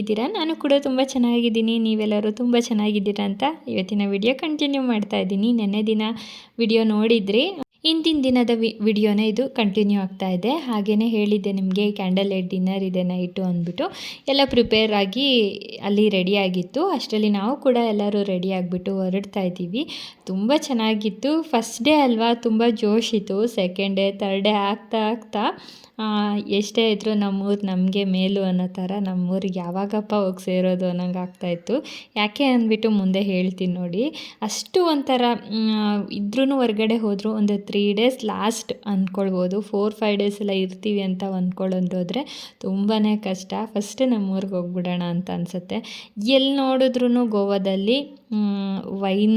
ಹೇಗಿದ್ದೀರಾ? ನಾನು ಕೂಡ ತುಂಬ ಚೆನ್ನಾಗಿದ್ದೀನಿ. ನೀವೆಲ್ಲರೂ ತುಂಬ ಚೆನ್ನಾಗಿದ್ದೀರಾ ಅಂತ ಇವತ್ತಿನ ವಿಡಿಯೋ ಕಂಟಿನ್ಯೂ ಮಾಡ್ತಾ ಇದ್ದೀನಿ. ನೆನ್ನೆ ದಿನ ವಿಡಿಯೋ ನೋಡಿದ್ರಿ. ಇಂದಿನ ದಿನದ ವಿ, ವಿಡಿಯೋನೇ ಇದು ಕಂಟಿನ್ಯೂ ಆಗ್ತಾ ಇದೆ. ಹಾಗೆಯೇ ಹೇಳಿದ್ದೆ ನಿಮಗೆ, ಕ್ಯಾಂಡಲ್ ಲೈಟ್ ಡಿನ್ನರ್ ಇದೆ ನೈಟು ಅಂದ್ಬಿಟ್ಟು. ಎಲ್ಲ ಪ್ರಿಪೇರ್ ಆಗಿ ಅಲ್ಲಿ ರೆಡಿ ಆಗಿತ್ತು. ಅಷ್ಟರಲ್ಲಿ ನಾವು ಕೂಡ ಎಲ್ಲರೂ ರೆಡಿ ಆಗಿಬಿಟ್ಟು ಹೊರಡ್ತಾ ಇದ್ದೀವಿ. ತುಂಬ ಚೆನ್ನಾಗಿತ್ತು. ಫಸ್ಟ್ ಡೇ ಅಲ್ವಾ? ತುಂಬ ಜೋಶ್ ಇತ್ತು. ಸೆಕೆಂಡ್ ಡೇ ತರ್ಡ್ ಡೇ ಆಗ್ತಾ ಆಗ್ತಾ ಎಷ್ಟೇ ಇದ್ದರೂ ನಮ್ಮೂರು ನಮಗೆ ಮೇಲು ಅನ್ನೋ ಥರ ನಮ್ಮೂರಿಗೆ ಯಾವಾಗಪ್ಪ ಹೋಗಿ ಸೇರೋದು ಅನ್ನೋಂಗೆ ಆಗ್ತಾಯಿತ್ತು ಯಾಕೆ ಅಂದ್ಬಿಟ್ಟು ಮುಂದೆ ಹೇಳ್ತೀನಿ ನೋಡಿ. ಅಷ್ಟು ಒಂಥರ ಇದ್ರೂ ಹೊರಗಡೆ ಹೋದರೂ ಒಂದು ತ್ರೀ ಡೇಸ್ ಲಾಸ್ಟ್ ಅಂದ್ಕೊಳ್ಬೋದು ಫೋರ್ ಫೈವ್ ಡೇಸ್ ಎಲ್ಲ ಇರ್ತೀವಿ ಅಂತ ಅಂದ್ಕೊಳ್ಳೋದ್ರೆ ತುಂಬಾ ಕಷ್ಟ. ಫಸ್ಟ್ ನಮ್ಮೂರಿಗೆ ಹೋಗ್ಬಿಡೋಣ ಅಂತ ಅನಿಸುತ್ತೆ. ಎಲ್ಲಿ ನೋಡಿದ್ರೂ ಗೋವಾದಲ್ಲಿ ವೈನ್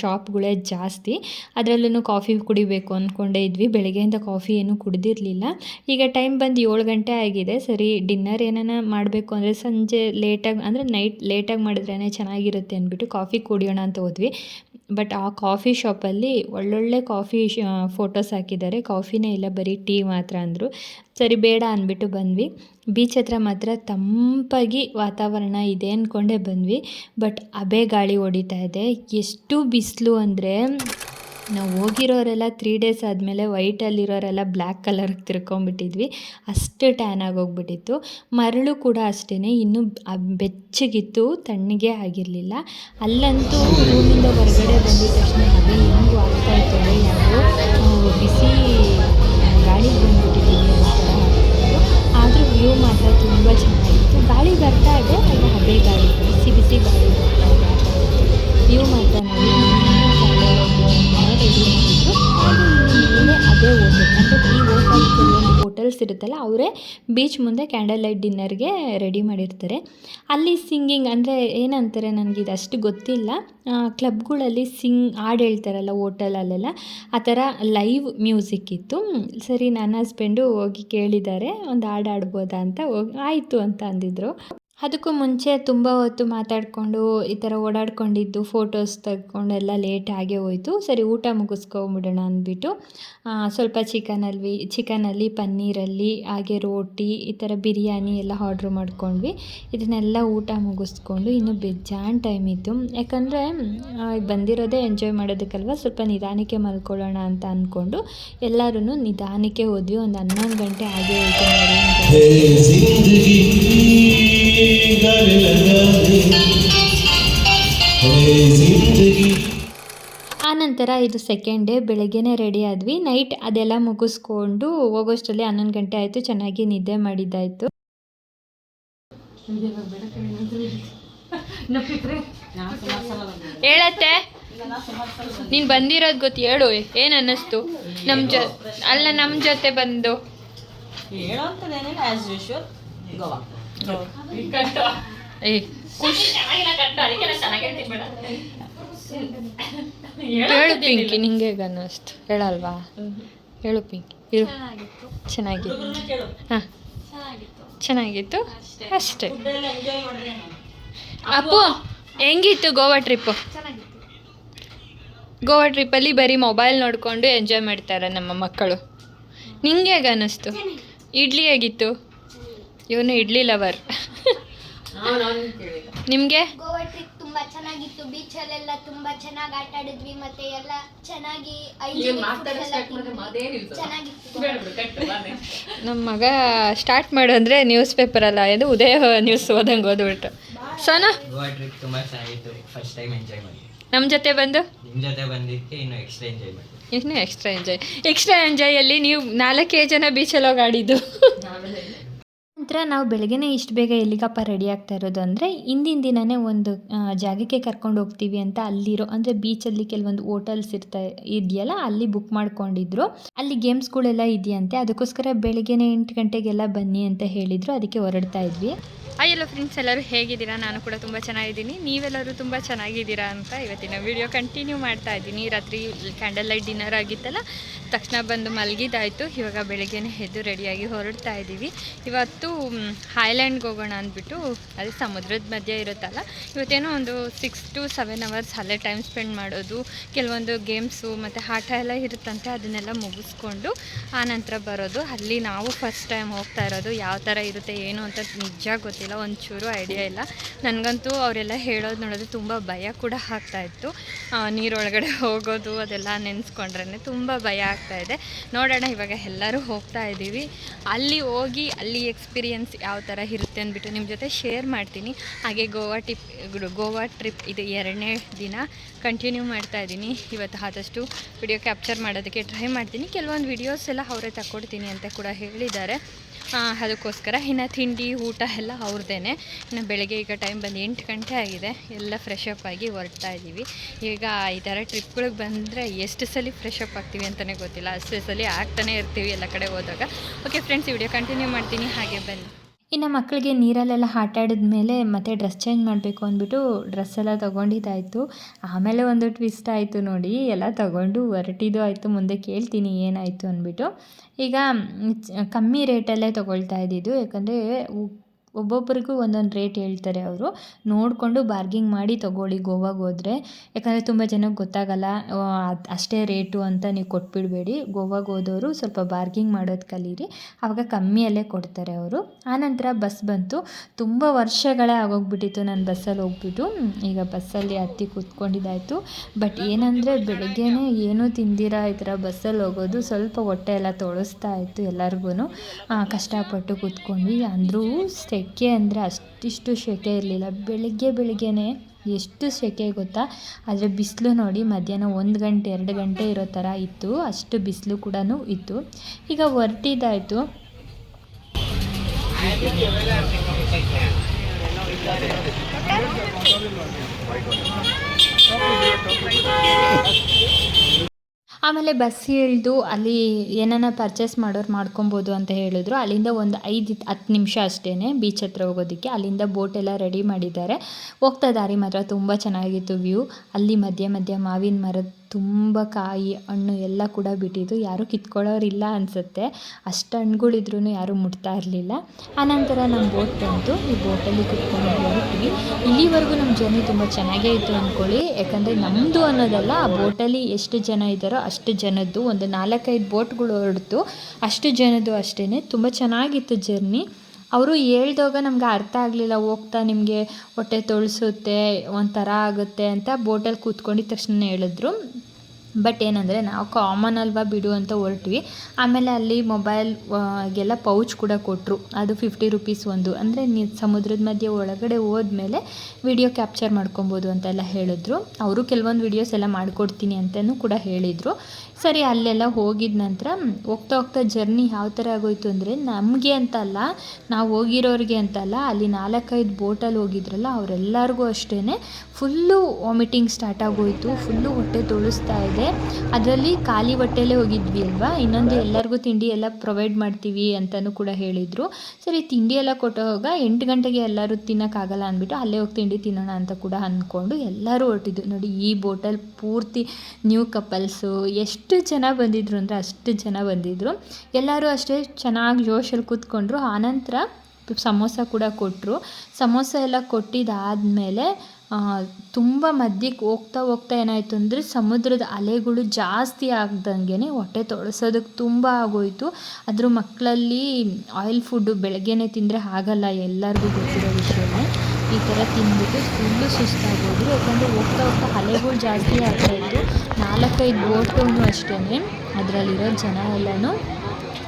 ಶಾಪ್ಗಳೇ ಜಾಸ್ತಿ. ಅದರಲ್ಲೂ ಕಾಫಿ ಕುಡಿಬೇಕು ಅಂದ್ಕೊಂಡೇ ಇದ್ವಿ. ಬೆಳಗ್ಗೆಯಿಂದ ಕಾಫಿ ಏನೂ ಕುಡಿದಿರಲಿಲ್ಲ. ಈಗ ಟೈಮ್ ಬಂದು ಏಳು ಗಂಟೆ ಆಗಿದೆ. ಸರಿ, ಡಿನ್ನರ್ ಏನಾನ ಮಾಡಬೇಕು ಅಂದರೆ ಸಂಜೆ ಲೇಟಾಗಿ, ಅಂದರೆ ನೈಟ್ ಲೇಟಾಗಿ ಮಾಡಿದ್ರೇ ಚೆನ್ನಾಗಿರುತ್ತೆ ಅಂದ್ಬಿಟ್ಟು ಕಾಫಿ ಕುಡಿಯೋಣ ಅಂತ ಹೋದ್ವಿ. ಬಟ್ ಆ ಕಾಫಿ ಶಾಪಲ್ಲಿ ಒಳ್ಳೊಳ್ಳೆ ಕಾಫಿ ಫೋಟೋಸ್ ಹಾಕಿದ್ದಾರೆ. ಕಾಫಿನೇ ಇಲ್ಲ, ಬರೀ ಟೀ ಮಾತ್ರ ಅಂದರು. ಸರಿ, ಬೇಡ ಅಂದ್ಬಿಟ್ಟು ಬಂದ್ವಿ. ಬೀಚ್ ಹತ್ರ ಮಾತ್ರ ತಂಪಾಗಿ ವಾತಾವರಣ ಇದೆ ಅಂದ್ಕೊಂಡೇ ಬಂದ್ವಿ. ಬಟ್ ಅಬೆ ಗಾಳಿ ಹೊಡಿತಾ ಇದೆ. ಎಷ್ಟು ಬಿಸಿಲು ಅಂದರೆ ನಾವು ಹೋಗಿರೋರೆಲ್ಲ ತ್ರೀ ಡೇಸ್ ಆದಮೇಲೆ ವೈಟಲ್ಲಿರೋರೆಲ್ಲ ಬ್ಲ್ಯಾಕ್ ಕಲರ್ಗೆ ತಿರ್ಕೊಂಬಿಟ್ಟಿದ್ವಿ ಅಷ್ಟು ಟ್ಯಾನ್ ಆಗೋಗ್ಬಿಟ್ಟಿತ್ತು ಮರಳು ಕೂಡ ಅಷ್ಟೇ ಇನ್ನೂ ಬೆಚ್ಚಗಿತ್ತು, ತಣ್ಣಗೆ ಆಗಿರಲಿಲ್ಲ. ಅಲ್ಲಂತೂ ರೂಮಿಂದ ಹೊರಗಡೆ ಬಂದಿದ ತಕ್ಷಣ ಅದು ಹೆಂಗೂ ಆಗ್ತಾ ಅಂದರೆ ಯಾರು ಬಿಸಿ ಗಾಳಿ ಬಂದ್ಬಿಟ್ಟಿದ್ದೀವಿ ಆದರೂ ವ್ಯೂ ಮಾತ್ರ ತುಂಬ ಚೆನ್ನಾಗಿತ್ತು. ಗಾಳಿ ಬರ್ತಾ ಇದೆ ಅದು ಹಬೆ ಗಾಳಿ, ಬಿಸಿ ಬಿಸಿ ಗಾಳಿ ವ್ಯೂ ಇರುತ್ತಲ್ಲ, ಅವರೇ ಬೀಚ್ ಮುಂದೆ ಕ್ಯಾಂಡಲ್ ಲೈಟ್ ಡಿನ್ನರ್ಗೆ ರೆಡಿ ಮಾಡಿರ್ತಾರೆ. ಅಲ್ಲಿ ಸಿಂಗಿಂಗ್ ಅಂದರೆ ಏನಂತಾರೆ ನನಗೆ ಇದು ಗೊತ್ತಿಲ್ಲ. ಕ್ಲಬ್ಗಳಲ್ಲಿ ಸಿಂಗ್ ಹಾಡು ಹೇಳ್ತಾರಲ್ಲ ಹೋಟೆಲಲ್ಲೆಲ್ಲ ಆ ಥರ ಲೈವ್ ಮ್ಯೂಸಿಕ್ ಇತ್ತು. ಸರಿ, ನನ್ನ ಹಸ್ಬೆಂಡು ಹೋಗಿ ಕೇಳಿದ್ದಾರೆ, ಒಂದು ಹಾಡು ಆಡ್ಬೋದಾ ಅಂತ ಹೋಗಿ, ಆಯಿತು ಅಂತ ಅಂದಿದ್ರು. ಅದಕ್ಕೂ ಮುಂಚೆ ತುಂಬ ಹೊತ್ತು ಮಾತಾಡಿಕೊಂಡು ಈ ಥರ ಓಡಾಡ್ಕೊಂಡಿದ್ದು ಫೋಟೋಸ್ ತೆಗ್ಕೊಂಡೆಲ್ಲ ಲೇಟ್ ಆಗೇ ಹೋಯಿತು. ಸರಿ, ಊಟ ಮುಗಿಸ್ಕೊಂಬಿಡೋಣ ಅಂದ್ಬಿಟ್ಟು ಸ್ವಲ್ಪ ಚಿಕನಲ್ಲಿ ಚಿಕನಲ್ಲಿ ಪನ್ನೀರಲ್ಲಿ, ಹಾಗೆ ರೋಟಿ, ಈ ಥರ ಬಿರಿಯಾನಿ ಎಲ್ಲ ಆರ್ಡ್ರ್ ಮಾಡ್ಕೊಂಡ್ವಿ. ಇದನ್ನೆಲ್ಲ ಊಟ ಮುಗಿಸ್ಕೊಂಡು ಇನ್ನೂ ಬೇಜಾನ್ ಟೈಮ್ ಇತ್ತು. ಯಾಕಂದರೆ ಬಂದಿರೋದೇ ಎಂಜಾಯ್ ಮಾಡೋದಕ್ಕಲ್ವ? ಸ್ವಲ್ಪ ನಿಧಾನಕ್ಕೆ ಮಲ್ಕೊಳ್ಳೋಣ ಅಂತ ಅಂದ್ಕೊಂಡು ಎಲ್ಲರೂ ನಿಧಾನಕ್ಕೆ ಹೋದ್ವಿ. ಒಂದು ಹನ್ನೊಂದು ಗಂಟೆ ಹಾಗೆ ಹೋಯ್ತು. गल लगा दे है जिंदगी ಆನಂತರ ಇದು ಸೆಕೆಂಡ್ ಡೇ ಬೆಳಗ್ಗೆನೇ ರೆಡಿ ಆದ್ವಿ ನೈಟ್ ಅದೆಲ್ಲ ಮುಗಿಸ್ಕೊಂಡು ಹೋಗೋಷ್ಟರಲ್ಲಿ ಹನ್ನೊಂದು ಗಂಟೆ ಆಯಿತು ಚೆನ್ನಾಗಿ ನಿದ್ದೆ ಮಾಡಿದ್ದಾಯಿತು ಹೇಳತ್ತೆ ನೀನು ಬಂದಿರೋದು ಗೊತ್ತು ಹೇಳು ಏನು ಅನ್ನಿಸ್ತು ನಮ್ಮ ಜೊ ಅಲ್ಲ ನಮ್ಮ ಜೊತೆ ಬಂದು ಏ ಹೇಳು ಪಿಂಕಿ ನಿಂಗೆ ಹೇಗೆ ಅನ್ನಿಸ್ತು ಹೇಳಲ್ವಾ? ಹೇಳು ಪಿಂಕಿ. ಇರು. ಚೆನ್ನಾಗಿತ್ತು. ಹಾಂ. ಚೆನ್ನಾಗಿತ್ತು. ಅಷ್ಟೇ. ಅಪ್ಪು ಹೆಂಗಿತ್ತು ಗೋವಾ ಟ್ರಿಪ್ಪು ಗೋವಾ ಟ್ರಿಪ್ಪಲ್ಲಿ ಬರೀ ಮೊಬೈಲ್ ನೋಡಿಕೊಂಡು ಎಂಜಾಯ್ ಮಾಡ್ತಾರೆ ನಮ್ಮ ಮಕ್ಕಳು. ನಿಂಗೆ ಹೇಗೆ ಅನ್ನಿಸ್ತು? ಇಡ್ಲಿ ಹೇಗಿತ್ತು? ಇವನು ಇಡ್ಲಿ ಲವರ್. ನಿಮಗೆ? ಗೋವಾ ಟ್ರಿಪ್ ತುಂಬಾ ಚೆನ್ನಾಗಿತ್ತು ಬೀಚ್ ಅಲ್ಲೆಲ್ಲ ತುಂಬಾ ಚೆನ್ನಾಗಿ ಆಟ ಆಡಿದ್ವಿ ಮತ್ತೆ ಎಲ್ಲ ಚೆನ್ನಾಗಿ ನಮ್ಮ ಮಗ ಸ್ಟಾರ್ಟ್ ಮಾಡು ಅಂದರೆ ನ್ಯೂಸ್ ಅಲ್ಲ ಇದು ಉದಯ ನ್ಯೂಸ್ ಓದಂಗೆ ಓದ್ಬಿಟ್ಟು. ಸೋನಾ? ಗೋವಾ ಟ್ರಿಪ್ ತುಂಬ ಚೆನ್ನಾಗಿತ್ತು ಫಸ್ಟ್ ಟೈಮ್ ಎಂಜಾಯ್ ಮಾಡಿ ನಮ್ಮ ಜೊತೆ ಬಂದು? ನಿಮ್ಮ ಜೊತೆ ಬಂದಿದ್ದಕ್ಕೆ ಇನ್ನೂ ಎಕ್ಸ್ಟ್ರಾ ಎಂಜಾಯ್ ಮಾಡಿ ಇನ್ನೂ ಎಕ್ಸ್ಟ್ರಾ ಎಂಜಾಯ್ ಎಕ್ಸ್ಟ್ರಾ ಎಂಜಾಯಲ್ಲಿ ನೀವು ನಾಲ್ಕೇ ಜನ ಬೀಚಲ್ಲಿ ಹೋಗಿ ಆಡಿದ್ದು. ನಂತರ ನಾವು ಬೆಳಗ್ಗೆನೇ ಇಷ್ಟು ಬೇಗ ಎಲ್ಲಿಗಪ್ಪ ರೆಡಿ ಆಗ್ತಾ ಇರೋದು ಅಂದರೆ ಹಿಂದಿನ ದಿನವೇ ಒಂದು ಜಾಗಕ್ಕೆ ಕರ್ಕೊಂಡು ಹೋಗ್ತೀವಿ ಅಂತ ಅಲ್ಲಿರೋ, ಅಂದರೆ ಬೀಚಲ್ಲಿ ಕೆಲವೊಂದು ಹೋಟೆಲ್ಸ್ ಇರ್ತಾ ಇದೆಯಲ್ಲ, ಅಲ್ಲಿ ಬುಕ್ ಮಾಡ್ಕೊಂಡಿದ್ರು. ಅಲ್ಲಿ ಗೇಮ್ಸ್ಗಳೆಲ್ಲ ಇದೆಯಂತೆ, ಅದಕ್ಕೋಸ್ಕರ ಬೆಳಗ್ಗೆನೇ ಎಂಟು ಗಂಟೆಗೆಲ್ಲ ಬನ್ನಿ ಅಂತ ಹೇಳಿದರು, ಅದಕ್ಕೆ ಹೊರಡ್ತಾ ಇದ್ವಿ. ಹಾಯ್ ಎಲ್ಲ ಫ್ರೆಂಡ್ಸ್ ಎಲ್ಲರೂ ಹೇಗಿದ್ದೀರಾ? ನಾನು ಕೂಡ ತುಂಬ ಚೆನ್ನಾಗಿದ್ದೀನಿ. ನೀವೆಲ್ಲರೂ ತುಂಬ ಚೆನ್ನಾಗಿದ್ದೀರಾ ಅಂತ ಇವತ್ತಿನ ವಿಡಿಯೋ ಕಂಟಿನ್ಯೂ ಮಾಡ್ತಾ ಇದ್ದೀನಿ. ರಾತ್ರಿ ಕ್ಯಾಂಡಲ್ ಲೈಟ್ ಡಿನ್ನರ್ ಆಗಿತ್ತಲ್ಲ, ತಕ್ಷಣ ಬಂದು ಮಲಗಿದಾಯಿತು ಇವಾಗ ಬೆಳಗ್ಗೆನೇ ಎದ್ದು ರೆಡಿಯಾಗಿ ಹೊರಡ್ತಾ ಇದ್ದೀವಿ. ಇವತ್ತು ಹೈಲ್ಯಾಂಡ್ಗೆ ಹೋಗೋಣ ಅಂದ್ಬಿಟ್ಟು ಅದು ಸಮುದ್ರದ ಮಧ್ಯೆ ಇರುತ್ತಲ್ಲ, ಇವತ್ತೇನೋ ಒಂದು ಸಿಕ್ಸ್ ಟು ಸೆವೆನ್ ಅವರ್ಸ್ ಅಲ್ಲೇ ಟೈಮ್ ಸ್ಪೆಂಡ್ ಮಾಡೋದು, ಕೆಲವೊಂದು ಗೇಮ್ಸು ಮತ್ತು ಆಟ ಎಲ್ಲ ಇರುತ್ತಂತೆ, ಅದನ್ನೆಲ್ಲ ಮುಗಿಸ್ಕೊಂಡು ಆನಂತರ ನಂತರ ಬರೋದು. ಅಲ್ಲಿ ನಾವು ಫಸ್ಟ್ ಟೈಮ್ ಹೋಗ್ತಾ ಇರೋದು, ಯಾವ ಥರ ಇರುತ್ತೆ, ಏನು ಅಂತ ನಿಜ ಗೊತ್ತಿಲ್ಲ, ಒಂಚೂರು ಐಡಿಯಾ ಇಲ್ಲ. ನನಗಂತೂ ಅವರೆಲ್ಲ ಹೇಳೋದು ನೋಡೋದು ತುಂಬ ಭಯ ಕೂಡ ಆಗ್ತಾ ಇತ್ತು. ನೀರೊಳಗಡೆ ಹೋಗೋದು ಅದೆಲ್ಲ ನೆನೆಸ್ಕೊಂಡ್ರೆ ತುಂಬ ಭಯ ಆಗ್ತಾ ಇದೆ. ನೋಡೋಣ, ಇವಾಗ ಎಲ್ಲರೂ ಹೋಗ್ತಾ ಇದ್ದೀವಿ. ಅಲ್ಲಿ ಹೋಗಿ, ಅಲ್ಲಿ ಎಕ್ಸ್ಪೀರಿಯನ್ಸ್ ಯಾವ ಥರ ಇರುತ್ತೆ ಅಂದ್ಬಿಟ್ಟು ನಿಮ್ಮ ಜೊತೆ ಶೇರ್ ಮಾಡ್ತೀನಿ. ಹಾಗೆ ಗೋವಾ ಟಿಪ್ ಗೋವಾ ಟ್ರಿಪ್ ಇದು ಎರಡನೇ ದಿನ ಕಂಟಿನ್ಯೂ ಮಾಡ್ತಾ ಇದ್ದೀನಿ. ಇವತ್ತು ಆದಷ್ಟು ವಿಡಿಯೋ ಕ್ಯಾಪ್ಚರ್ ಮಾಡೋದಕ್ಕೆ ಟ್ರೈ ಮಾಡ್ತೀನಿ. ಕೆಲವೊಂದು ವಿಡಿಯೋಸ್ ಎಲ್ಲ ಅವರೇ ತಕ್ಕೊಡ್ತೀನಿ ಅಂತ ಕೂಡ ಹೇಳಿದ್ದಾರೆ. ಅದಕ್ಕೋಸ್ಕರ ಇನ್ನು ತಿಂಡಿ, ಊಟ ಎಲ್ಲ ಅವ್ರದ್ದೇ ಇನ್ನು ಬೆಳಗ್ಗೆ ಈಗ ಟೈಮ್ ಬಂದು ಎಂಟು ಗಂಟೆ ಆಗಿದೆ. ಎಲ್ಲ ಫ್ರೆಶ್ ಅಪ್ ಆಗಿ ಹೊರಡ್ತಾ ಇದ್ದೀವಿ ಈಗ ಈ ಥರ ಟ್ರಿಪ್ಗಳಿಗೆ ಬಂದರೆ ಎಷ್ಟು ಸಲ ಅಪ್ ಆಗ್ತೀವಿ ಅಂತಲೇ ಗೊತ್ತಿಲ್ಲ. ಅಷ್ಟೇ ಸಲ ಆಗ್ತಾನೆ ಇರ್ತೀವಿ ಎಲ್ಲ ಕಡೆ ಹೋದಾಗ. ಓಕೆ ಫ್ರೆಂಡ್ಸ್ ವಿಡಿಯೋ ಕಂಟಿನ್ಯೂ ಮಾಡ್ತೀನಿ. ಹಾಗೆ ಬನ್ನಿ. ಇನ್ನು ಮಕ್ಕಳಿಗೆ ನೀರಲ್ಲೆಲ್ಲ ಆಟ ಆಡಿದ ಮೇಲೆ ಮತ್ತೆ ಡ್ರೆಸ್ ಚೇಂಜ್ ಮಾಡಬೇಕು ಅಂದ್ಬಿಟ್ಟು ಡ್ರೆಸ್ ಎಲ್ಲ ತೊಗೊಂಡಿದ್ದಾಯಿತು. ಆಮೇಲೆ ಒಂದು ಟ್ವಿಸ್ಟ್ ಆಯಿತು ನೋಡಿ, ಎಲ್ಲ ತಗೊಂಡು ಹೊರಟಿದ್ದು ಆಯಿತು, ಮುಂದೆ ಕೇಳ್ತೀನಿ ಏನಾಯಿತು ಅಂದ್ಬಿಟ್ಟು. ಈಗ ಕಮ್ಮಿ ರೇಟಲ್ಲೇ ತೊಗೊಳ್ತಾ ಇದ್ದಿದ್ದು, ಯಾಕಂದರೆ ಒಬ್ಬೊಬ್ರಿಗೂ ಒಂದೊಂದು ರೇಟ್ ಹೇಳ್ತಾರೆ ಅವರು. ನೋಡಿಕೊಂಡು ಬಾರ್ಗಿಂಗ್ ಮಾಡಿ ತೊಗೊಳ್ಳಿ ಗೋವಾಗೆ ಹೋದರೆ. ಯಾಕಂದರೆ ತುಂಬ ಜನಕ್ಕೆ ಗೊತ್ತಾಗಲ್ಲ ಅಷ್ಟೇ ರೇಟು ಅಂತ ನೀವು ಕೊಟ್ಬಿಡಬೇಡಿ. ಗೋವಾಗೆ ಹೋದವರು ಸ್ವಲ್ಪ ಬಾರ್ಗಿಂಗ್ ಮಾಡೋದು ಕಲೀರಿ. ಆವಾಗ ಕಮ್ಮಿಯಲ್ಲೇ ಕೊಡ್ತಾರೆ ಅವರು. ಆನಂತರ ಬಸ್ ಬಂತು. ತುಂಬ ವರ್ಷಗಳೇ ಆಗೋಗ್ಬಿಟ್ಟಿತ್ತು ನಾನು ಬಸ್ಸಲ್ಲಿ ಹೋಗ್ಬಿಟ್ಟು. ಈಗ ಬಸ್ಸಲ್ಲಿ ಹತ್ತಿ ಕೂತ್ಕೊಂಡಿದ್ದಾಯಿತು. ಬಟ್ ಏನಂದರೆ ಬೆಳಗ್ಗೆನೇ ಏನೂ ತಿಂದಿರ ಈ ಥರ ಬಸ್ಸಲ್ಲಿ ಹೋಗೋದು ಸ್ವಲ್ಪ ಹೊಟ್ಟೆ ಎಲ್ಲ ತೊಳಸ್ತಾ ಇತ್ತು ಎಲ್ಲರಿಗೂ ಕಷ್ಟಪಟ್ಟು ಕೂತ್ಕೊಂಡ್ವಿ. ಅಂದರೂ ಸೆಕೆ ಅಂದರೆ ಅಷ್ಟಿಷ್ಟು ಸೆಕೆ ಇರಲಿಲ್ಲ. ಬೆಳಗ್ಗೆ ಬೆಳಗ್ಗೆನೇ ಎಷ್ಟು ಸೆಕೆ ಗೊತ್ತಾ? ಆದರೆ ಬಿಸಿಲು ನೋಡಿ ಮಧ್ಯಾಹ್ನ ಒಂದು ಗಂಟೆ, ಎರಡು ಗಂಟೆ ಇರೋ ಥರ ಇತ್ತು. ಅಷ್ಟು ಬಿಸಿಲು ಕೂಡ ಇತ್ತು. ಈಗ ಹೊರಟಿದ್ದಾಯಿತು ಆಮೇಲೆ ಬಸ್ ಇಳಿದು ಅಲ್ಲಿ ಏನನ್ನ ಪರ್ಚೇಸ್ ಮಾಡೋರು ಮಾಡ್ಕೊಬೋದು ಅಂತ ಹೇಳಿದ್ರು. ಅಲ್ಲಿಂದ ಒಂದು ಐದು ಹತ್ತು ನಿಮಿಷ ಅಷ್ಟೇ ಬೀಚ್ ಹತ್ರ ಹೋಗೋದಕ್ಕೆ. ಅಲ್ಲಿಂದ ಬೋಟ್ ಎಲ್ಲ ರೆಡಿ ಮಾಡಿದ್ದಾರೆ. ಹೋಗ್ತಾ ದಾರಿ ಮಾತ್ರ. ತುಂಬ ಚೆನ್ನಾಗಿತ್ತು ವ್ಯೂ ಅಲ್ಲಿ ಮಧ್ಯೆ ಮಧ್ಯೆ ಮಾವಿನ ಮರದ ತುಂಬ ಕಾಯಿ, ಹಣ್ಣು ಎಲ್ಲ ಕೂಡ ಬಿಟ್ಟಿದ್ದು. ಯಾರೂ ಕಿತ್ಕೊಳ್ಳೋರಿಲ್ಲ ಅನಿಸುತ್ತೆ. ಅಷ್ಟು ಹಣ್ಣುಗಳಿದ್ರೂ ಯಾರೂ ಮುಟ್ತಾ ಇರಲಿಲ್ಲ. ಆನಂತರ ನಮ್ಮ ಬೋಟ್ ಬಂತು. ಈ ಬೋಟಲ್ಲಿ ಕುತ್ಕೊಂಡು ಹೋಗ್ತೀವಿ ಇಲ್ಲಿವರೆಗೂ ನಮ್ಮ ಜರ್ನಿ ತುಂಬ ಚೆನ್ನಾಗೇ ಇತ್ತು ಅಂದ್ಕೊಳ್ಳಿ. ಯಾಕಂದರೆ ನಮ್ಮದು ಅನ್ನೋದಲ್ಲ, ಆ ಬೋಟಲ್ಲಿ ಎಷ್ಟು ಜನ ಇದ್ದಾರೋ ಅಷ್ಟು ಜನದ್ದು. ಒಂದು ನಾಲ್ಕೈದು ಬೋಟ್ಗಳು ಹೊರಡ್ತು. ಅಷ್ಟು ಜನದ್ದು ಅಷ್ಟೇ ತುಂಬ ಚೆನ್ನಾಗಿತ್ತು ಜರ್ನಿ. ಅವರು ಹೇಳ್ದಾಗ ನಮ್ಗೆ ಅರ್ಥ ಆಗಲಿಲ್ಲ. ಹೋಗ್ತಾ ನಿಮಗೆ ಹೊಟ್ಟೆ ತೊಳಸುತ್ತೆ, ಒಂಥರ ಆಗುತ್ತೆ ಅಂತ ಬೋಟಲ್ಲಿ ಕೂತ್ಕೊಂಡಿದ್ದ ತಕ್ಷಣ ಹೇಳಿದ್ರು. ಬಟ್ ಏನಂದರೆ ನಾವು ಕಾಮನ್ ಅಲ್ವಾ ಬಿಡು ಅಂತ ಹೊರಟ್ವಿ. ಆಮೇಲೆ ಅಲ್ಲಿ ಮೊಬೈಲ್ ಗೆಲ್ಲ ಪೌಚ್ ಕೂಡ ಕೊಟ್ಟರು ಅದು ಫಿಫ್ಟಿ ರುಪೀಸ್ ಒಂದು. ಅಂದರೆ ನೀವು ಸಮುದ್ರದ ಮಧ್ಯೆ ಒಳಗಡೆ ಹೋದ್ಮೇಲೆ ವಿಡಿಯೋ ಕ್ಯಾಪ್ಚರ್ ಮಾಡ್ಕೊಬೋದು ಅಂತೆಲ್ಲ ಹೇಳಿದ್ರು. ಅವರು ಕೆಲವೊಂದು ವಿಡಿಯೋಸ್ ಎಲ್ಲ ಮಾಡಿಕೊಡ್ತೀನಿ ಅಂತಲೂ ಕೂಡ ಹೇಳಿದರು. ಸರಿ, ಅಲ್ಲೆಲ್ಲ ಹೋಗಿದ ನಂತರ, ಹೋಗ್ತಾ ಹೋಗ್ತಾ ಜರ್ನಿ ಯಾವ ಥರ ಆಗೋಯ್ತು ಅಂದರೆ ನಮಗೆ ಅಂತಲ್ಲ, ನಾವು ಹೋಗಿರೋರಿಗೆ ಅಂತಲ್ಲ, ಅಲ್ಲಿ ನಾಲ್ಕೈದು ಬೋಟಲ್ಲಿ ಹೋಗಿದ್ರಲ್ಲ, ಅವರೆಲ್ಲರಿಗೂ ಅಷ್ಟೇ ಫುಲ್ಲು ವಾಮಿಟಿಂಗ್ ಸ್ಟಾರ್ಟ್ ಆಗೋಯ್ತು. ಫುಲ್ಲು ಹೊಟ್ಟೆ ತೊಳಸ್ತಾ ಇದೆ. ಅದರಲ್ಲಿ ಖಾಲಿ ಹೊಟ್ಟೆಲೇ ಹೋಗಿದ್ವಿ ಅಲ್ವಾ? ಇನ್ನೊಂದು ಎಲ್ಲರಿಗೂ ತಿಂಡಿ ಎಲ್ಲ ಪ್ರೊವೈಡ್ ಮಾಡ್ತೀವಿ ಅಂತಲೂ ಕೂಡ ಹೇಳಿದರು. ಸರಿ ತಿಂಡಿ ಎಲ್ಲ ಕೊಟ್ಟೋಗ ಎಂಟು ಗಂಟೆಗೆ ಎಲ್ಲರೂ ತಿನ್ನೋಕ್ಕಾಗಲ್ಲ ಅಂದ್ಬಿಟ್ಟು ಅಲ್ಲೇ ಹೋಗಿ ತಿಂಡಿ ತಿನ್ನೋಣ ಅಂತ ಕೂಡ ಅಂದ್ಕೊಂಡು ಎಲ್ಲರೂ ಹೊರಟಿದ್ದು. ನೋಡಿ ಈ ಬೋಟಲ್ ಪೂರ್ತಿ ನ್ಯೂ ಕಪಲ್ಸು ಎಷ್ಟು ಜನ ಬಂದಿದ್ರು ಅಂದರೆ ಅಷ್ಟು ಜನ ಬಂದಿದ್ದರು ಎಲ್ಲರೂ ಅಷ್ಟೇ ಚೆನ್ನಾಗಿ ಜೋಶಲ್ಲಿ ಕೂತ್ಕೊಂಡ್ರು. ಆನಂತರ ಸಮೋಸ ಕೂಡ ಕೊಟ್ಟರು ಸಮೋಸ ಎಲ್ಲ ಕೊಟ್ಟಿದ್ದಾದಮೇಲೆ ತುಂಬ ಮಧ್ಯಕ್ಕೆ ಹೋಗ್ತಾ ಹೋಗ್ತಾ ಏನಾಯಿತು ಅಂದರೆ ಸಮುದ್ರದ ಅಲೆಗಳು ಜಾಸ್ತಿ ಆಗ್ದಂಗೆ ಹೊಟ್ಟೆ ತೊಳಸೋದಕ್ಕೆ ತುಂಬ ಆಗೋಯಿತು. ಅದ್ರ ಮಕ್ಕಳಲ್ಲಿ ಆಯಿಲ್ ಫುಡ್ಡು ಬೆಳಗ್ಗೆನೆ ತಿಂದರೆ ಆಗಲ್ಲ ಎಲ್ಲರಿಗೂ ಗೊತ್ತಿರೋ ವಿಷಯನೇ. ಈ ಥರ ತಿಂದ್ಬಿಟ್ಟು ಫುಲ್ಲು ಸುಸ್ತಾಗೋದ್ರು. ಯಾಕಂದರೆ ಹೋಗ್ತಾ ಹೋಗ್ತಾ ಅಲೆಗಳು ಜಾಸ್ತಿ ಆಗ್ತಾಯಿತ್ತು ನಾಲ್ಕೈದು ಬೋಟು ಅಷ್ಟೇ ಅದರಲ್ಲಿರೋ ಜನ ಎಲ್ಲನೂ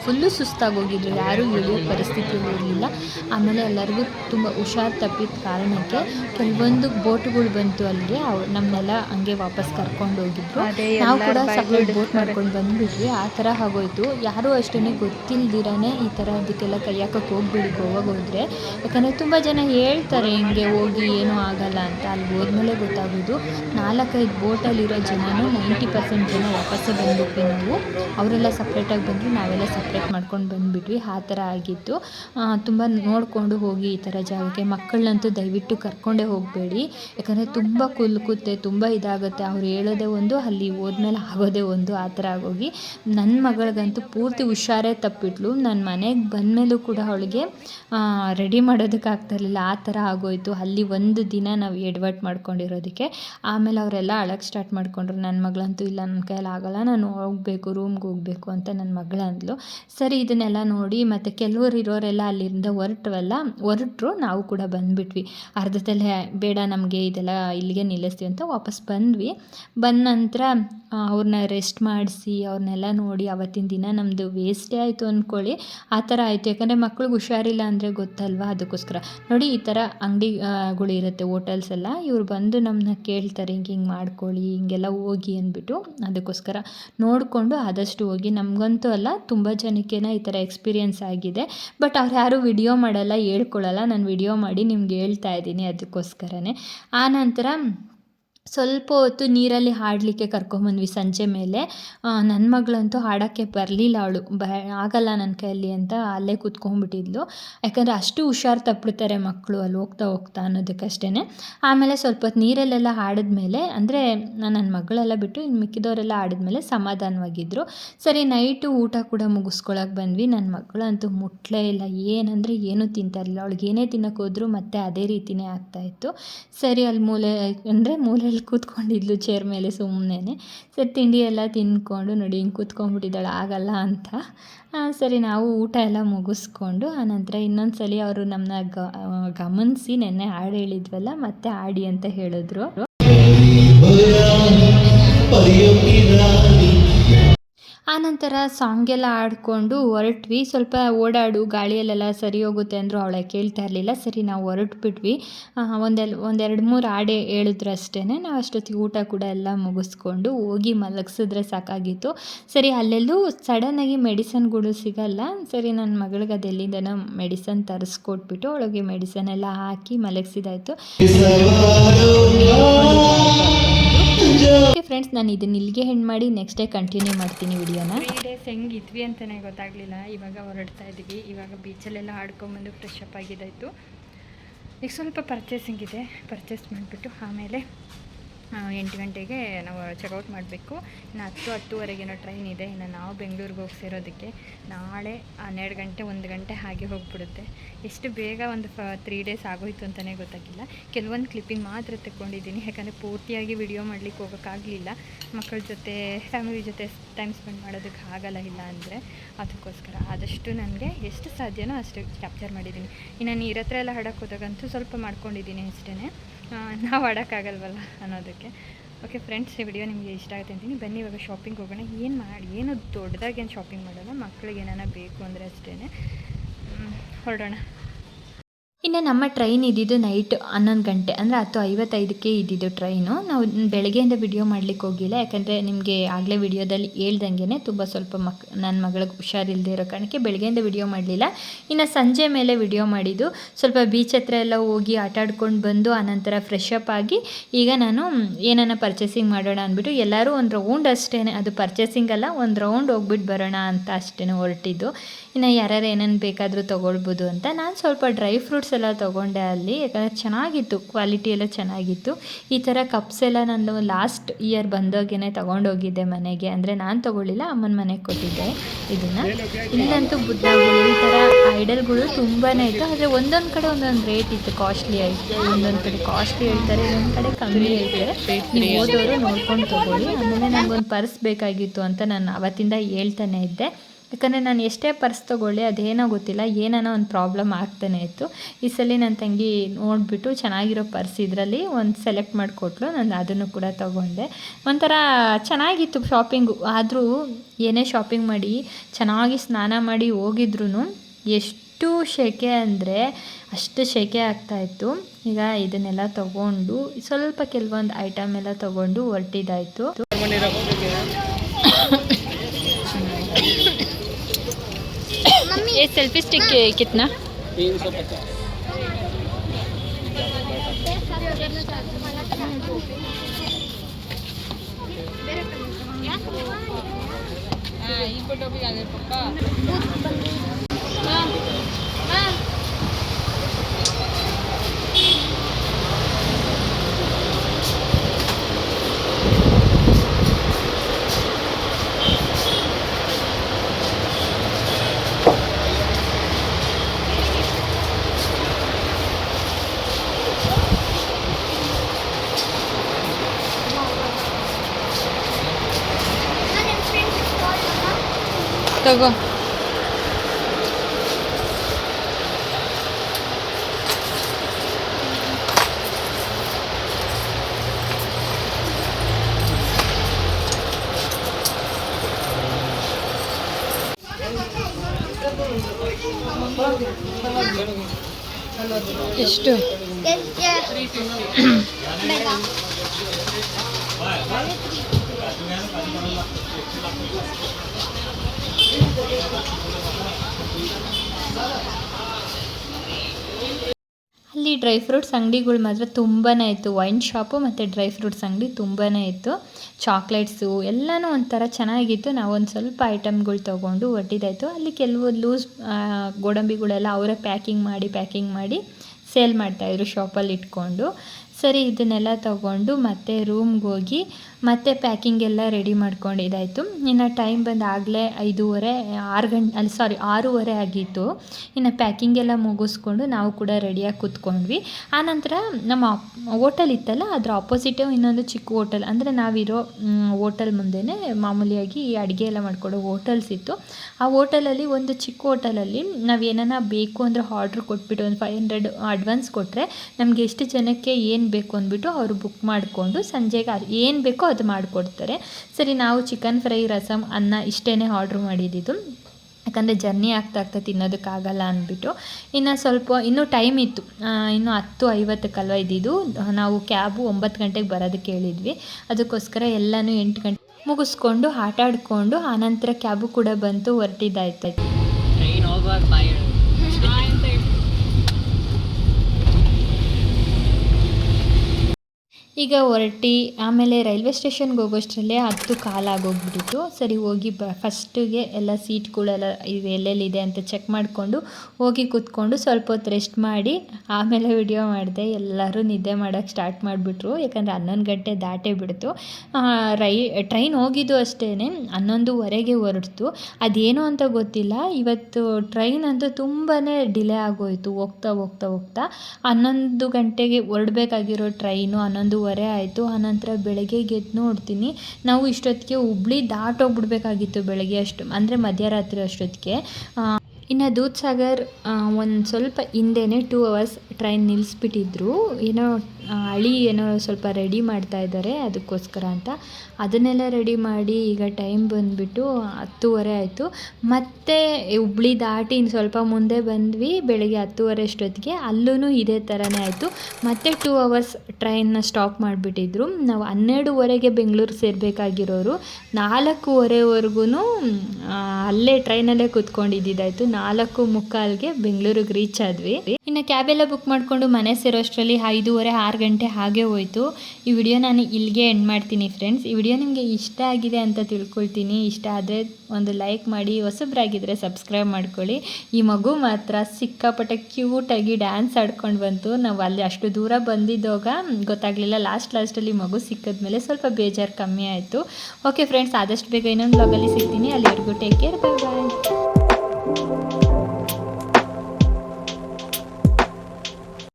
ಫುಲ್ಲು ಸುಸ್ತಾಗೋಗಿದ್ರು ಯಾರೂ ಇಳಿಯೋ ಪರಿಸ್ಥಿತಿಯಲ್ಲಿ ಇರಲಿಲ್ಲ ಆಮೇಲೆ ಎಲ್ಲರಿಗೂ ತುಂಬ ಹುಷಾರು ತಪ್ಪಿದ ಕಾರಣಕ್ಕೆ ಕೆಲವೊಂದು ಬೋಟ್ಗಳು ಬಂತು ಅಲ್ಲಿಗೆ ಅವು ನಮ್ಮನ್ನೆಲ್ಲ ಹಂಗೆ ವಾಪಸ್ ಕರ್ಕೊಂಡು ಹೋಗಿದ್ರು. ನಾವು ಕೂಡ ಸಪ್ರೇಟ್ ಬೋಟ್ ಮಾಡ್ಕೊಂಡು ಬಂದ್ಬಿಟ್ವಿ. ಆ ಥರ ಆಗೋಯ್ತು. ಯಾರೂ ಅಷ್ಟೇ ಗೊತ್ತಿಲ್ದಿರಾನೆ ಈ ಥರ ಅದಕ್ಕೆಲ್ಲ ಕೈ ಹಾಕಕ್ಕೆ ಹೋಗ್ಬೇಡಿ ಗೋವಾಗ ಹೋದರೆ. ಯಾಕಂದರೆ ತುಂಬ ಜನ ಹೇಳ್ತಾರೆ ಹಿಂಗೆ ಹೋಗಿ ಏನೂ ಆಗಲ್ಲ ಅಂತ. ಅಲ್ಲಿ ಹೋದ್ಮೇಲೆ ಗೊತ್ತಾಗೋದು ನಾಲ್ಕೈದು ಬೋಟಲ್ಲಿರೋ ಜನನೂ ನೈಂಟಿ ಪರ್ಸೆಂಟ್ ಜನ ವಾಪಸ್ಸೇ ಬಂದ್ಬಿಟ್ವಿ ನಾವು. ಅವರೆಲ್ಲ ಸಪ್ರೇಟಾಗಿ ಬಂದರು ನಾವೆಲ್ಲ ಸಪ್ರೇಟ್ ಸಪ್ರೇಟ್ ಮಾಡ್ಕೊಂಡು ಬಂದುಬಿಟ್ವಿ. ಆ ಥರ ಆಗಿತ್ತು. ತುಂಬ ನೋಡಿಕೊಂಡು ಹೋಗಿ ಈ ಥರ ಜಾಗಕ್ಕೆ. ಮಕ್ಕಳನ್ನಂತೂ ದಯವಿಟ್ಟು ಕರ್ಕೊಂಡೇ ಹೋಗಬೇಡಿ. ಯಾಕಂದರೆ ತುಂಬ ಕುಲ್ಕುತ್ತೆ, ತುಂಬ ಇದಾಗುತ್ತೆ. ಅವ್ರು ಹೇಳೋದೇ ಒಂದು, ಅಲ್ಲಿ ಹೋದ್ಮೇಲೆ ಆಗೋದೇ ಒಂದು, ಆ ಥರ ಆಗೋಗಿ. ನನ್ನ ಮಗಳಿಗಂತೂ ಪೂರ್ತಿ ಹುಷಾರೇ ತಪ್ಪಿಟ್ಲು. ನನ್ನ ಮನೆಗೆ ಬಂದಮೇಲೂ ಕೂಡ ಅವಳಿಗೆ ರೆಡಿ ಮಾಡೋದಕ್ಕೆ ಆಗ್ತಾಯಿರಲಿಲ್ಲ ಆ ಥರ ಆಗೋಯಿತು. ಅಲ್ಲಿ ಒಂದು ದಿನ ನಾವು ಎಡ್ವರ್ಟ್ ಮಾಡ್ಕೊಂಡಿರೋದಕ್ಕೆ. ಆಮೇಲೆ ಅವರೆಲ್ಲ ಅಳಕ್ಕೆ ಸ್ಟಾರ್ಟ್ ಮಾಡ್ಕೊಂಡ್ರು. ನನ್ನ ಮಗಳಂತೂ ಇಲ್ಲ ನನ್ನ ಕೈಯಲ್ಲಿ ಆಗೋಲ್ಲ. ನಾನು ಹೋಗಬೇಕು ರೂಮ್ಗೆ ಹೋಗಬೇಕು ಅಂತ ನನ್ನ ಮಗಳು ಅಂದ್ಲು ಸರಿ, ಇದನ್ನೆಲ್ಲ ನೋಡಿ ಮತ್ತು ಕೆಲವರು ಇರೋರೆಲ್ಲ ಅಲ್ಲಿಂದ ಹೊರಟ್ವಲ್ಲ, ಹೊರಟ್ರು ನಾವು ಕೂಡ ಬಂದುಬಿಟ್ವಿ. ಅರ್ಧದಲ್ಲೇ ಬೇಡ ನಮಗೆ, ಇದೆಲ್ಲ ಇಲ್ಲಿಗೆ ನಿಲ್ಲಿಸ್ತೀವಿ ಅಂತ ವಾಪಸ್ ಬಂದ್ವಿ. ಬಂದ ನಂತರ ಅವ್ರನ್ನ ರೆಸ್ಟ್ ಮಾಡಿಸಿ ಅವ್ರನ್ನೆಲ್ಲ ನೋಡಿ ಅವತ್ತಿನ ದಿನ ನಮ್ಮದು ವೇಸ್ಟೇ ಆಯಿತು ಅಂದ್ಕೊಳ್ಳಿ ಆ ಥರ ಆಯಿತು. ಯಾಕಂದರೆ ಮಕ್ಳಿಗೆ ಹುಷಾರಿಲ್ಲ ಅಂದರೆ ಗೊತ್ತಲ್ವಾ ಅದಕ್ಕೋಸ್ಕರ. ನೋಡಿ, ಈ ಥರ ಅಂಗಡಿಗಳು ಇರುತ್ತೆ ಹೋಟೆಲ್ಸ್ ಎಲ್ಲ. ಇವ್ರು ಬಂದು ನಮ್ಮನ್ನ ಕೇಳ್ತಾರೆ, ಹಿಂಗೆ ಹಿಂಗೆ ಮಾಡ್ಕೊಳ್ಳಿ, ಹಿಂಗೆಲ್ಲ ಹೋಗಿ ಅಂದ್ಬಿಟ್ಟು ಅದಕ್ಕೋಸ್ಕರ ನೋಡಿಕೊಂಡು ಆದಷ್ಟು ಹೋಗಿ. ನಮಗಂತೂ ಅಲ್ಲ, ತುಂಬ ಜನಕ್ಕೇನ ಈ ಥರ ಎಕ್ಸ್ಪೀರಿಯೆನ್ಸ್ ಆಗಿದೆ. ಬಟ್ ಅವ್ರು ಯಾರೂ ವಿಡಿಯೋ ಮಾಡಲ್ಲ, ಹೇಳ್ಕೊಳಲ್ಲ. ನಾನು ವಿಡಿಯೋ ಮಾಡಿ ನಿಮ್ಗೆ ಹೇಳ್ತಾ ಇದ್ದೀನಿ ಅದಕ್ಕೋಸ್ಕರನೇ. ಆನಂತರ ಸ್ವಲ್ಪ ಹೊತ್ತು ನೀರಲ್ಲಿ ಹಾಡಲಿಕ್ಕೆ ಕರ್ಕೊಂಬಂದ್ವಿ ಸಂಜೆ ಮೇಲೆ. ನನ್ನ ಮಗಳಂತೂ ಹಾಡೋಕ್ಕೆ ಬರಲಿಲ್ಲ ಅವಳು. ಬ, ಆಗಲ್ಲ ನನ್ನ ಕೈಯಲ್ಲಿ ಅಂತ ಅಲ್ಲೇ ಕೂತ್ಕೊಂಡ್ಬಿಟ್ಟಿದ್ಲು. ಯಾಕಂದರೆ ಅಷ್ಟು ಹುಷಾರು ತಪ್ಪಿಡ್ತಾರೆ ಮಕ್ಕಳು ಅಲ್ಲಿ ಹೋಗ್ತಾ ಹೋಗ್ತಾ ಅನ್ನೋದಕ್ಕಷ್ಟೇ ಆಮೇಲೆ ಸ್ವಲ್ಪ ಹೊತ್ತು ನೀರಲ್ಲೆಲ್ಲ ಆಡಿದ್ಮೇಲೆ ಅಂದರೆ ನನ್ನ ಮಗಳೆಲ್ಲ ಬಿಟ್ಟು ಇನ್ನು ಮಿಕ್ಕಿದವರೆಲ್ಲ ಆಡಿದ್ಮೇಲೆ ಸಮಾಧಾನವಾಗಿದ್ದರು ಸರಿ, ನೈಟು ಊಟ ಕೂಡ ಮುಗಿಸ್ಕೊಳಕ್ಕೆ ಬಂದ್ವಿ. ನನ್ನ ಮಗಳಂತೂ ಮುಟ್ಲೇ ಇಲ್ಲ. ಏನಂದರೆ ಏನೂ ತಿಂತಾ ಇರಲಿಲ್ಲ. ಅವಳಿಗೆ ಏನೇ ತಿನ್ನೋಕೆ ಹೋದ್ರು ಮತ್ತೆ ಅದೇ ರೀತಿಯೇ ಆಗ್ತಾಯಿತ್ತು ಸರಿ, ಅಲ್ಲಿ ಮೂಲೆ, ಅಂದರೆ ಮೂಲೆಯಲ್ಲಿ ಕೂತ್ಕೊಂಡಿದ್ಲು ಚೇರ್ ಮೇಲೆ ಸುಮ್ಮನೆ ಸರಿ, ತಿಂಡಿ ಎಲ್ಲ ತಿಂದ್ಕೊಂಡು ನೋಡಿ ಹಿಂಗೆ ಕೂತ್ಕೊಂಡ್ಬಿಟ್ಟಿದ್ದಾಳೆ, ಆಗಲ್ಲ ಅಂತ. ಸರಿ, ನಾವು ಊಟ ಎಲ್ಲ ಮುಗಿಸ್ಕೊಂಡು ಆನಂತರ ಇನ್ನೊಂದು ಸಲ ಅವರು ನಮ್ಮನ್ನ ಗಮನಿಸಿ ನೆನ್ನೆ ಹಾಡು ಹೇಳಿದ್ವಲ್ಲ, ಮತ್ತೆ ಆಡಿ ಅಂತ ಹೇಳಿದ್ರು. ಆನಂತರ ಸಾಂಗೆಲ್ಲ ಆಡಿಕೊಂಡು ಹೊರಟ್ವಿ. ಸ್ವಲ್ಪ ಓಡಾಡು, ಗಾಳಿಯಲ್ಲೆಲ್ಲ ಸರಿ ಹೋಗುತ್ತೆ ಅಂದರು ಅವಳೆ ಕೇಳ್ತಾ ಇರಲಿಲ್ಲ. ಸರಿ, ನಾವು ಹೊರಟ್ಬಿಟ್ವಿ. ಒಂದೆಲ್, ಒಂದೆರಡು ಮೂರು ಹಾಡೆ ಹೇಳಿದ್ರು ಅಷ್ಟೇ ನಾವು ಅಷ್ಟೊತ್ತಿಗೆ ಊಟ ಕೂಡ ಎಲ್ಲ ಮುಗಿಸ್ಕೊಂಡು ಹೋಗಿ ಮಲಗಿಸಿದ್ರೆ ಸಾಕಾಗಿತ್ತು. ಸರಿ, ಅಲ್ಲೆಲ್ಲೂ ಸಡನ್ನಾಗಿ ಮೆಡಿಸನ್ಗಳು ಸಿಗಲ್ಲ. ಸರಿ ನನ್ನ ಮಗಳಿಗೆ ಅದೆಲ್ಲಿಂದನೋ ಮೆಡಿಸನ್ ತರಿಸ್ಕೊಟ್ಬಿಟ್ಟು ಅವಳಿಗೆ ಮೆಡಿಸನ್ ಎಲ್ಲ ಹಾಕಿ ಮಲಗಿಸಿದಾಯ್ತು. ಓಕೆ ಫ್ರೆಂಡ್ಸ್ ನಾನು ಇದನ್ನ ಇಲ್ಲಿಗೆ ಹೆಣ್ಣು ಮಾಡಿ ನೆಕ್ಸ್ಟ್ ಡೇ ಕಂಟಿನ್ಯೂ ಮಾಡ್ತೀನಿ ವಿಡಿಯೋನ. ತ್ರೀ ಡೇಸ್ ಹೆಂಗಿದ್ವಿ ಅಂತಲೇ ಗೊತ್ತಾಗಲಿಲ್ಲ. ಇವಾಗ ಹೊರಡ್ತಾ ಇದ್ವಿ ಇವಾಗ ಬೀಚಲ್ಲೆಲ್ಲ ಆಡ್ಕೊಂಬಂದು ಫ್ರೆಶ್ ಅಪ್ ಆಗಿದ್ದಾಯಿತು. ಈಗ ಸ್ವಲ್ಪ ಪರ್ಚೇಸಿಂಗ್ ಇದೆ. ಪರ್ಚೇಸ್ ಮಾಡಿಬಿಟ್ಟು ಆಮೇಲೆ ಎಂಟು ಗಂಟೆಗೆ ನಾವು ಚೆಕ್ಔಟ್ ಮಾಡಬೇಕು. ಇನ್ನು ಹತ್ತು, ಹತ್ತುವರೆಗೇನೋ ಟ್ರೈನ್ ಇದೆ. ಇನ್ನು ನಾವು ಬೆಂಗಳೂರಿಗೆ ಹೋಗಿ ಸೇರೋದಕ್ಕೆ ನಾಳೆ ಹನ್ನೆರಡು ಗಂಟೆ, ಒಂದು ಗಂಟೆ ಹಾಗೆ ಹೋಗ್ಬಿಡುತ್ತೆ. ಎಷ್ಟು ಬೇಗ ಒಂದು ಫ ತ್ರೀ ಡೇಸ್ ಆಗೋಯ್ತು ಅಂತಲೇ ಗೊತ್ತಾಗಿಲ್ಲ. ಕೆಲವೊಂದು ಕ್ಲಿಪ್ಪಿಂಗ್ ಮಾತ್ರ ತಗೊಂಡಿದ್ದೀನಿ ಯಾಕಂದರೆ ಪೂರ್ತಿಯಾಗಿ ವಿಡಿಯೋ ಮಾಡ್ಲಿಕ್ಕೆ ಹೋಗೋಕ್ಕಾಗಲಿಲ್ಲ. ಮಕ್ಕಳ ಜೊತೆ ಫ್ಯಾಮಿಲಿ ಜೊತೆ ಟೈಮ್ ಸ್ಪೆಂಡ್ ಮಾಡೋದಕ್ಕೆ ಆಗಲ್ಲ ಇಲ್ಲ ಅಂದರೆ ಅದಕ್ಕೋಸ್ಕರ ಆದಷ್ಟು ನನಗೆ ಎಷ್ಟು ಸಾಧ್ಯನೋ ಅಷ್ಟು ಕ್ಯಾಪ್ಚರ್ ಮಾಡಿದ್ದೀನಿ. ಇನ್ನು ನೀರ ಹತ್ರ ಎಲ್ಲ ಹಾಡೋಕ್ಕೆ ಹೋದಾಗಂತೂ ಸ್ವಲ್ಪ ಮಾಡ್ಕೊಂಡಿದ್ದೀನಿ ಅಷ್ಟೇ ನಾವು ಆಡೋಕ್ಕಾಗಲ್ವಲ್ಲ ಅನ್ನೋದಕ್ಕೆ. ಓಕೆ ಫ್ರೆಂಡ್ಸ್ ಈ ವಿಡಿಯೋ ನಿಮಗೆ ಇಷ್ಟ ಆಗುತ್ತೆ ಅಂತೀನಿ. ಬನ್ನಿ ಇವಾಗ ಶಾಪಿಂಗ್ ಹೋಗೋಣ. ಏನು ಮಾಡಿ, ಏನು ದೊಡ್ಡದಾಗೇನು ಶಾಪಿಂಗ್ ಮಾಡೋಲ್ಲ ಮಕ್ಕಳಿಗೆ ಏನಾರ ಬೇಕು ಅಂದರೆ ಅಷ್ಟೇ ಹೊರಡೋಣ. ಇನ್ನು ನಮ್ಮ ಟ್ರೈನ್ ಇದ್ದಿದ್ದು ನೈಟ್ ಹನ್ನೊಂದು ಗಂಟೆ, ಅಂದರೆ ಹತ್ತು ಐವತ್ತೈದಕ್ಕೆ ಇದ್ದಿದ್ದು ಟ್ರೈನು. ನಾವು ಬೆಳಗ್ಗೆಯಿಂದ ವಿಡಿಯೋ ಮಾಡ್ಲಿಕ್ಕೆ ಹೋಗಿಲ್ಲ, ಯಾಕಂದರೆ ನಿಮಗೆ ಆಗಲೇ ವಿಡಿಯೋದಲ್ಲಿ ಹೇಳ್ದಂಗೆ ತುಂಬ ಸ್ವಲ್ಪ ಮಕ್ ನನ್ನ ಮಗಳಿಗೆ ಹುಷಾರಿಲ್ಲದೆ ಇರೋ ಕಾರಣಕ್ಕೆ ಬೆಳಗ್ಗೆಯಿಂದ ವಿಡಿಯೋ ಮಾಡಲಿಲ್ಲ. ಇನ್ನು ಸಂಜೆ ಮೇಲೆ ವಿಡಿಯೋ ಮಾಡಿದ್ದು, ಸ್ವಲ್ಪ ಬೀಚ್ ಹತ್ರ ಎಲ್ಲ ಹೋಗಿ ಆಟ ಆಡ್ಕೊಂಡು ಬಂದು, ಆನಂತರ ಫ್ರೆಶ್ ಅಪ್ ಆಗಿ, ಈಗ ನಾನು ಏನನ್ನ ಪರ್ಚೇಸಿಂಗ್ ಮಾಡೋಣ ಅಂದ್ಬಿಟ್ಟು ಎಲ್ಲರೂ ಒಂದು ರೌಂಡ್ ಅಷ್ಟೇ ಅದು ಪರ್ಚೇಸಿಂಗ್ ಅಲ್ಲ, ಒಂದು ರೌಂಡ್ ಹೋಗ್ಬಿಟ್ಟು ಬರೋಣ ಅಂತ ಅಷ್ಟೇ ಹೊರಟಿದ್ದು. ಇನ್ನು ಯಾರ್ಯಾರು ಏನೇನು ಬೇಕಾದರೂ ತೊಗೊಳ್ಬೋದು ಅಂತ ನಾನು ಸ್ವಲ್ಪ ಡ್ರೈ ಫ್ರೂಟ್ಸ್ ಎಲ್ಲ ತೊಗೊಂಡೆ ಅಲ್ಲಿ, ಯಾಕಂದರೆ ಚೆನ್ನಾಗಿತ್ತು ಕ್ವಾಲಿಟಿ ಎಲ್ಲ ಚೆನ್ನಾಗಿತ್ತು. ಈ ಥರ ಕಪ್ಸ್ ಎಲ್ಲ ನಾನು ಲಾಸ್ಟ್ ಇಯರ್ ಬಂದೋಗೇ ತೊಗೊಂಡೋಗಿದ್ದೆ ಮನೆಗೆ. ಅಂದರೆ ನಾನು ತೊಗೊಳ್ಳಿಲ್ಲ, ಅಮ್ಮನ ಮನೆಗೆ ಕೊಟ್ಟಿದ್ದೆ ಇದನ್ನು. ಇಲ್ಲಂತೂ ಬುದ್ಧಗಳು ಈ ಥರ ಐಡಲ್ಗಳು ತುಂಬಾ ಇತ್ತು. ಆದರೆ ಒಂದೊಂದು ಕಡೆ ಒಂದೊಂದು ರೇಟ್ ಇತ್ತು ಕಾಸ್ಟ್ಲಿ ಆಯಿತು ಒಂದೊಂದು ಕಡೆ ಕಾಸ್ಟ್ಲಿ ಹೇಳ್ತಾರೆ ಇನ್ನೊಂದು ಕಡೆ ಕಮ್ಮಿ ಹೇಳ್ತಾರೆ ನೀವು ಓದೋರು ನೋಡ್ಕೊಂಡು ತೊಗೊಳ್ಳಿ. ಆಮೇಲೆ ನನಗೊಂದು ಪರ್ಸ್ ಬೇಕಾಗಿತ್ತು ಅಂತ ನಾನು ಅವತ್ತಿಂದ ಹೇಳ್ತಾನೆ ಇದ್ದೆ. ಯಾಕಂದರೆ ನಾನು ಎಷ್ಟೇ ಪರ್ಸ್ ತೊಗೊಳ್ಳಿ, ಅದೇನೋ ಗೊತ್ತಿಲ್ಲ, ಏನಾನ ಒಂದು ಪ್ರಾಬ್ಲಮ್ ಆಗ್ತಾನೆ ಇತ್ತು. ಈ ಸಲ ನನ್ನ ತಂಗಿ ನೋಡಿಬಿಟ್ಟು ಚೆನ್ನಾಗಿರೋ ಪರ್ಸ್ ಇದರಲ್ಲಿ ಒಂದು ಸೆಲೆಕ್ಟ್ ಮಾಡಿಕೊಟ್ಲು, ನಾನು ಅದನ್ನು ಕೂಡ ತೊಗೊಂಡೆ. ಒಂಥರ ಚೆನ್ನಾಗಿತ್ತು ಶಾಪಿಂಗು ಆದರೂ ಏನೇ ಶಾಪಿಂಗ್ ಮಾಡಿ, ಚೆನ್ನಾಗಿ ಸ್ನಾನ ಮಾಡಿ ಹೋಗಿದ್ರು ಎಷ್ಟು ಸೆಕೆ ಅಂದರೆ ಅಷ್ಟು ಸೆಕೆ ಆಗ್ತಾಯಿತ್ತು ಈಗ ಇದನ್ನೆಲ್ಲ ತಗೊಂಡು, ಸ್ವಲ್ಪ ಕೆಲವೊಂದು ಐಟಮ್ ಎಲ್ಲ ತಗೊಂಡು ಹೊರಟಿದ್ದಾಯಿತು. ये सेल्फी स्टिक के कितना? तीन सौ पचास। ತಗೋ ಎಷ್ಟು ಬೇಡ ಅಲ್ಲಿ ಡ್ರೈ ಫ್ರೂಟ್ಸ್ ಅಂಗಡಿಗಳು ಮಾತ್ರ ತುಂಬಾ ಇತ್ತು. ವೈನ್ ಶಾಪು ಮತ್ತು ಡ್ರೈ ಫ್ರೂಟ್ಸ್ ಅಂಗಡಿ ತುಂಬಾ ಇತ್ತು. ಚಾಕ್ಲೇಟ್ಸು ಎಲ್ಲನೂ ಒಂಥರ ಚೆನ್ನಾಗಿತ್ತು. ನಾವು ಒಂದು ಸ್ವಲ್ಪ ಐಟಮ್ಗಳು ತೊಗೊಂಡು ಒಟ್ಟಿದ್ದಾಯಿತು ಅಲ್ಲಿ ಕೆಲವು ಲೂಸ್ ಗೋಡಂಬಿಗಳೆಲ್ಲ ಅವರೇ ಪ್ಯಾಕಿಂಗ್ ಮಾಡಿ ಪ್ಯಾಕಿಂಗ್ ಮಾಡಿ ಸೇಲ್ ಮಾಡ್ತಾಯಿದ್ರು ಶಾಪಲ್ಲಿ ಇಟ್ಕೊಂಡು. ಸರಿ, ಇದನ್ನೆಲ್ಲ ತಗೊಂಡು ಮತ್ತೆ ರೂಮ್ಗೆ ಹೋಗಿ ಮತ್ತೆ ಪ್ಯಾಕಿಂಗ್ ಎಲ್ಲ ರೆಡಿ ಮಾಡ್ಕೊಂಡಿದ್ದಾಯಿತು. ಇನ್ನು ಟೈಮ್ ಬಂದು ಆಗಲೇ ಐದೂವರೆ, ಆರು ಗಂಟೆ, ಅಲ್ಲಿ ಸಾರಿ ಆರೂವರೆ ಆಗಿತ್ತು. ಇನ್ನು ಪ್ಯಾಕಿಂಗ್ ಎಲ್ಲ ಮುಗಿಸ್ಕೊಂಡು ನಾವು ಕೂಡ ರೆಡಿಯಾಗಿ ಕೂತ್ಕೊಂಡ್ವಿ. ಆನಂತರ ನಮ್ಮ ಹೋಟೆಲ್ ಇತ್ತಲ್ಲ, ಅದರ ಆಪೋಸಿಟೇ ಇನ್ನೊಂದು ಚಿಕ್ಕ ಹೋಟೆಲ್ ಅಂದರೆ ನಾವಿರೋ ಹೋಟೆಲ್ ಮುಂದೆನೇ ಮಾಮೂಲಿಯಾಗಿ ಅಡುಗೆ ಎಲ್ಲ ಮಾಡಿಕೊಡೋ ಹೋಟೆಲ್ಸ್ ಇತ್ತು. ಆ ಹೋಟೆಲಲ್ಲಿ ಒಂದು ಚಿಕ್ಕ ಹೋಟೆಲಲ್ಲಿ ನಾವು ಏನಾರ ಬೇಕು ಅಂದರೆ ಆರ್ಡ್ರ್ ಕೊಟ್ಬಿಟ್ಟು, ಒಂದು ಫೈವ್ ಹಂಡ್ರೆಡ್ ಅಡ್ವಾನ್ಸ್ ಕೊಟ್ಟರೆ ನಮಗೆ ಎಷ್ಟು ಜನಕ್ಕೆ ಏನು ಬೇಕು ಅಂದ್ಬಿಟ್ಟು ಅವರು ಬುಕ್ ಮಾಡಿಕೊಂಡು ಸಂಜೆಗೆ ಏನು ಬೇಕೋ ಅದು ಮಾಡಿಕೊಡ್ತಾರೆ. ಸರಿ, ನಾವು ಚಿಕನ್ ಫ್ರೈ ರಸಮ್ ಅನ್ನ ಇಷ್ಟೇ ಆರ್ಡ್ರ್ ಮಾಡಿದ್ದಿದ್ದು ಯಾಕಂದರೆ ಜರ್ನಿ ಆಗ್ತಾ ಆಗ್ತಾ ತಿನ್ನೋದಕ್ಕಾಗಲ್ಲ ಅಂದ್ಬಿಟ್ಟು. ಇನ್ನು ಸ್ವಲ್ಪ, ಇನ್ನೂ ಟೈಮ್ ಇತ್ತು. ಇನ್ನು ಹತ್ತು ಐವತ್ತಕ್ಕಲ್ವ ಇದ್ದಿದ್ದು. ನಾವು ಕ್ಯಾಬು ಒಂಬತ್ತು ಗಂಟೆಗೆ ಬರೋದಕ್ಕೆ ಹೇಳಿದ್ವಿ. ಅದಕ್ಕೋಸ್ಕರ ಎಲ್ಲನೂ ಎಂಟು ಗಂಟೆ ಮುಗಿಸ್ಕೊಂಡು, ಆಟಾಡಿಕೊಂಡು, ಆನಂತರ ಕ್ಯಾಬು ಕೂಡ ಬಂತು, ಹೊರಟಿದ್ದಾಯ್ತು. ಟ್ರೈನ್ ಹೋಗುವಾಗ ಬಾಯ್ ಹೇಳು ಈಗ ಹೊರಟಿ, ಆಮೇಲೆ ರೈಲ್ವೆ ಸ್ಟೇಷನ್ಗೆ ಹೋಗೋಷ್ಟರಲ್ಲೇ ಹತ್ತು ಕಾಲಾಗೋಗ್ಬಿಟ್ಟಿತ್ತು ಸರಿ, ಹೋಗಿ ಬ, ಫಸ್ಟಿಗೆ ಎಲ್ಲ ಸೀಟ್ಗಳೆಲ್ಲ ಇವೆ, ಎಲ್ಲೆಲ್ಲಿದೆ ಅಂತ ಚೆಕ್ ಮಾಡಿಕೊಂಡು ಹೋಗಿ ಕೂತ್ಕೊಂಡು ಸ್ವಲ್ಪ ಹೊತ್ತು ರೆಸ್ಟ್ ಮಾಡಿ, ಆಮೇಲೆ ವಿಡಿಯೋ ಮಾಡಿದೆ. ಎಲ್ಲರೂ ನಿದ್ದೆ ಮಾಡೋಕ್ಕೆ ಸ್ಟಾರ್ಟ್ ಮಾಡಿಬಿಟ್ರು. ಯಾಕಂದರೆ ಹನ್ನೊಂದು ಗಂಟೆ ದಾಟೇ ಬಿಡ್ತು. ರೈ, ಟ್ರೈನ್ ಹೋಗಿದ್ದು ಅಷ್ಟೇ ಹನ್ನೊಂದುವರೆಗೆ ಹೊರಡ್ತು. ಅದೇನು ಅಂತ ಗೊತ್ತಿಲ್ಲ. ಇವತ್ತು ಟ್ರೈನ್ ಅಂತೂ ತುಂಬಾ ಡಿಲೇ ಆಗೋಯಿತು. ಹೋಗ್ತಾ ಹೋಗ್ತಾ ಹೋಗ್ತಾ. ಹನ್ನೊಂದು ಗಂಟೆಗೆ ಹೊರಡಬೇಕಾಗಿರೋ ಟ್ರೈನು ಹನ್ನೊಂದುವರೆ ಆಯಿತು, ಆನಂತರ ಬೆಳಗ್ಗೆ ಗೆದ್ದು ನೋಡ್ತೀನಿ. ನಾವು ಇಷ್ಟೊತ್ತಿಗೆ ಹುಬ್ಳಿ ದಾಟೋಗ್ಬಿಡ್ಬೇಕಾಗಿತ್ತು ಬೆಳಗ್ಗೆ ಅಷ್ಟು, ಅಂದರೆ ಮಧ್ಯರಾತ್ರಿ ಅಷ್ಟೊತ್ತಿಗೆ. ಇನ್ನು ದೂದ್ ಸಾಗರ್ ಒಂದು ಸ್ವಲ್ಪ ಹಿಂದೆನೇ ಟೂ ಅವರ್ಸ್ ಟ್ರೈನ್ ನಿಲ್ಲಿಸ್ಬಿಟ್ಟಿದ್ರು ಏನೋ ಹಳಿ ಏನೋ ಸ್ವಲ್ಪ ರೆಡಿ ಮಾಡ್ತಾ ಇದ್ದಾರೆ ಅದಕ್ಕೋಸ್ಕರ ಅಂತ. ಅದನ್ನೆಲ್ಲ ರೆಡಿ ಮಾಡಿ ಈಗ ಟೈಮ್ ಬಂದುಬಿಟ್ಟು ಹತ್ತುವರೆ ಆಯಿತು. ಮತ್ತೆ ಹುಬ್ಳಿ ದಾಟಿ ಸ್ವಲ್ಪ ಮುಂದೆ ಬಂದ್ವಿ, ಬೆಳಗ್ಗೆ ಹತ್ತುವರೆ ಅಷ್ಟೊತ್ತಿಗೆ. ಅಲ್ಲೂ ಇದೇ ಥರನೇ ಆಯಿತು. ಮತ್ತೆ ಟೂ ಅವರ್ಸ್ ಟ್ರೈನ್ನ ಸ್ಟಾಪ್ ಮಾಡಿಬಿಟ್ಟಿದ್ರು. ನಾವು ಹನ್ನೆರಡುವರೆಗೆ ಬೆಂಗಳೂರು ಸೇರಬೇಕಾಗಿರೋರು. ನಾಲ್ಕೂವರೆವರೆಗೂ ಅಲ್ಲೇ ಟ್ರೈನಲ್ಲೇ ಕೂತ್ಕೊಂಡಿದ್ದಾಯಿತು ನಾಲ್ಕು ಮುಕ್ಕಾಲ್ಗೆ ಬೆಂಗಳೂರಿಗೆ ರೀಚ್ ಆದ್ವಿ. ಇನ್ನು ಕ್ಯಾಬೆಲ್ಲ ಬುಕ್ ಮಾಡಿಕೊಂಡು ಮನೆ ಸೇರೋಷ್ಟರಲ್ಲಿ ಐದೂವರೆ ಆರು ಗಂಟೆ ಹಾಗೆ ಹೋಯಿತು. ಈ ವಿಡಿಯೋ ನಾನು ಇಲ್ಲಿಗೆ ಎಂಡ್ ಮಾಡ್ತೀನಿ ಫ್ರೆಂಡ್ಸ್ ಈ ವಿಡಿಯೋ ನಿಮಗೆ ಇಷ್ಟ ಆಗಿದೆ ಅಂತ ತಿಳ್ಕೊಳ್ತೀನಿ. ಇಷ್ಟ ಆದರೆ ಒಂದು ಲೈಕ್ ಮಾಡಿ ಹೊಸಬ್ರಾಗಿದ್ದರೆ ಸಬ್ಸ್ಕ್ರೈಬ್ ಮಾಡ್ಕೊಳ್ಳಿ. ಈ ಮಗು ಮಾತ್ರ ಸಿಕ್ಕಾಪಟ್ಟೆ ಕ್ಯೂಟಾಗಿ ಡ್ಯಾನ್ಸ್ ಆಡ್ಕೊಂಡು ಬಂತು. ನಾವು ಅಲ್ಲಿ ಅಷ್ಟು ದೂರ ಬಂದಿದ್ದಾಗ ಗೊತ್ತಾಗಲಿಲ್ಲ. ಲಾಸ್ಟ್ ಲಾಸ್ಟಲ್ಲಿ ಮಗು ಸಿಕ್ಕಿದ್ಮೇಲೆ ಸ್ವಲ್ಪ ಬೇಜಾರು ಕಮ್ಮಿ ಆಯಿತು. ಓಕೆ ಫ್ರೆಂಡ್ಸ್ ಆದಷ್ಟು ಬೇಗ ಇನ್ನೊಂದು ಬ್ಲಾಗಲ್ಲಿ ಸಿಗ್ತೀನಿ. ಅಲ್ಲಿವರೆಗೂ ಟೇಕ್ ಕೇರ್ ಬೈ ಬಾಯ್